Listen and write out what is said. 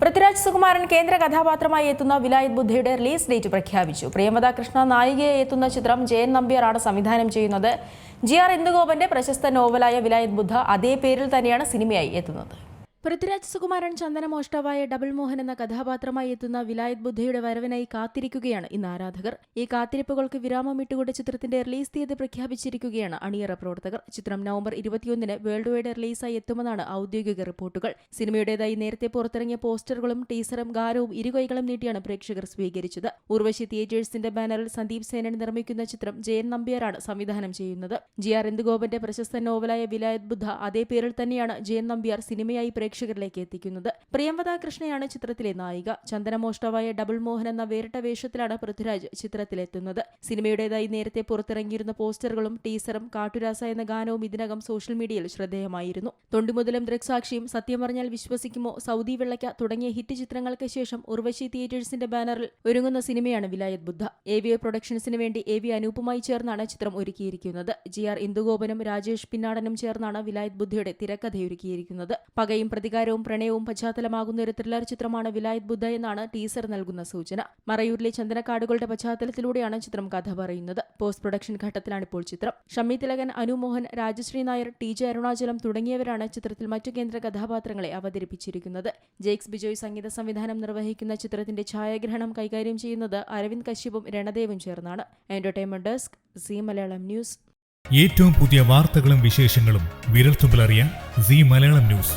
പൃഥ്വിരാജ് സുകുമാരൻ കേന്ദ്ര കഥാപാത്രമായി എത്തുന്ന വിലായത് ബുദ്ധയുടെ റിലീസ് ഡേറ്റ് പ്രഖ്യാപിച്ചു. പ്രിയമത കൃഷ്ണ നായികയെ എത്തുന്ന ചിത്രം ജയൻ നമ്പ്യാറാണ് സംവിധാനം ചെയ്യുന്നത്. ജി ആർ ഇന്ദുഗോപന്റെ പ്രശസ്ത നോവലായ വിലായത് ബുദ്ധ അതേ പേരിൽ തന്നെയാണ് സിനിമയായി എത്തുന്നത്. പൃഥ്വിരാജ് സുകുമാരൻ ചന്ദന ചന്ദനമോഷ്ടാവായ ഡബിൾ മോഹൻ എന്ന കഥാപാത്രമായി എത്തുന്ന വിലായത് ബുദ്ധയുടെ വരവിനായി കാത്തിരിക്കുകയാണ് ഇന്ന് ആരാധകർ. ഈ കാത്തിരിപ്പുകൾക്ക് വിരാമം ഇട്ടുകൊണ്ട് ചിത്രത്തിന്റെ റിലീസ് തീയതി പ്രഖ്യാപിച്ചിരിക്കുകയാണ് അണിയറ പ്രവർത്തകർ. ചിത്രം നവംബർ ഇരുപത്തിയൊന്നിന് വേൾഡ് വൈഡ് റിലീസായി എത്തുമെന്നാണ് ഔദ്യോഗിക റിപ്പോർട്ടുകൾ. സിനിമയുടേതായി നേരത്തെ പുറത്തിറങ്ങിയ പോസ്റ്ററുകളും ടീസറും ഗാരവും ഇരുകൈകളും നീട്ടിയാണ് പ്രേക്ഷകർ സ്വീകരിച്ചത്. ഉർവശി തിയേറ്റേഴ്സിന്റെ ബാനറിൽ സന്ദീപ് സേനൻ നിർമ്മിക്കുന്ന ചിത്രം ജയൻ നമ്പ്യാരാണ് സംവിധാനം ചെയ്യുന്നത്. ജി ആർ ഇന്ദുഗോപന്റെ പ്രശസ്ത നോവലായ വിലായത് ബുദ്ധ അതേ പേരിൽ തന്നെയാണ് ജയൻ നമ്പ്യാർ സിനിമയായി പ്രേക്ഷകരിലേക്ക് എത്തിക്കുന്നത്. പ്രിയംവദ കൃഷ്ണയാണ് ചിത്രത്തിലെ നായിക. ചന്ദനമോഷ്ടവായ ഡബിൾ മോഹൻ എന്ന വേറിട്ട വേഷത്തിലാണ് പൃഥ്വിരാജ് ചിത്രത്തിലെത്തുന്നത്. സിനിമയുടേതായി നേരത്തെ പുറത്തിറങ്ങിയിരുന്ന പോസ്റ്ററുകളും ടീസറും കാട്ടുരാസ എന്ന ഗാനവും ഇതിനകം സോഷ്യൽ മീഡിയയിൽ ശ്രദ്ധേയമായിരുന്നു. തൊണ്ടുമുതലും ദൃക്സാക്ഷിയും സത്യം പറഞ്ഞാൽ വിശ്വസിക്കുമോ? സൗദി വെള്ളയ്ക്ക തുടങ്ങിയ ഹിറ്റ് ചിത്രങ്ങൾക്ക് ശേഷം ഉർവശി തിയേറ്റേഴ്സിന്റെ ബാനറിൽ ഒരുങ്ങുന്ന സിനിമയാണ് വിലായത് ബുദ്ധ. എ വി പ്രൊഡക്ഷൻസിന് വേണ്ടി എ വി അനൂപുമായി ചേർന്നാണ് ചിത്രം ഒരുക്കിയിരിക്കുന്നത്. ജി ആർ ഇന്ദുഗോപനും രാജേഷ് പിന്നാടനും ചേർന്നാണ് വിലായത് ബുദ്ധയുടെ തിരക്കഥയൊരുക്കിയിരിക്കുന്നത്. പകയും പ്രതികാരവും പ്രണയവും പശ്ചാത്തലമാകുന്ന ഒരു ത്രില്ലർ ചിത്രമാണ് വിലായത് ബുദ്ധ എന്നാണ് ടീസർ നൽകുന്ന സൂചന. മറയൂരിലെ ചന്ദനക്കാടുകളുടെ പശ്ചാത്തലത്തിലൂടെയാണ് ചിത്രം കഥ പറയുന്നത്. പോസ്റ്റ് പ്രൊഡക്ഷൻ ഘട്ടത്തിലാണ് ഇപ്പോൾ ചിത്രം. ഷമ്മി തിലകൻ അനുമോഹൻ രാജശ്രീ നായർ ടി ജെ അരുണാചലം തുടങ്ങിയവരാണ് ചിത്രത്തിൽ മറ്റു കേന്ദ്ര കഥാപാത്രങ്ങളെ അവതരിപ്പിച്ചിരിക്കുന്നത്. ജെയ്ക്സ് ബിജോയ് സംഗീത സംവിധാനം നിർവഹിക്കുന്ന ചിത്രത്തിന്റെ ഛായാഗ്രഹണം കൈകാര്യം ചെയ്യുന്നത് അരവിന്ദ് കശ്യപും രണദേവും ചേർന്നാണ്. Entertainment desk Zee Malayalam news ഏറ്റവും പുതിയ വാർത്തകളും വിശേഷങ്ങളും വിരൽത്തുമ്പിലറിയാൻ സി മലയാളം ന്യൂസ്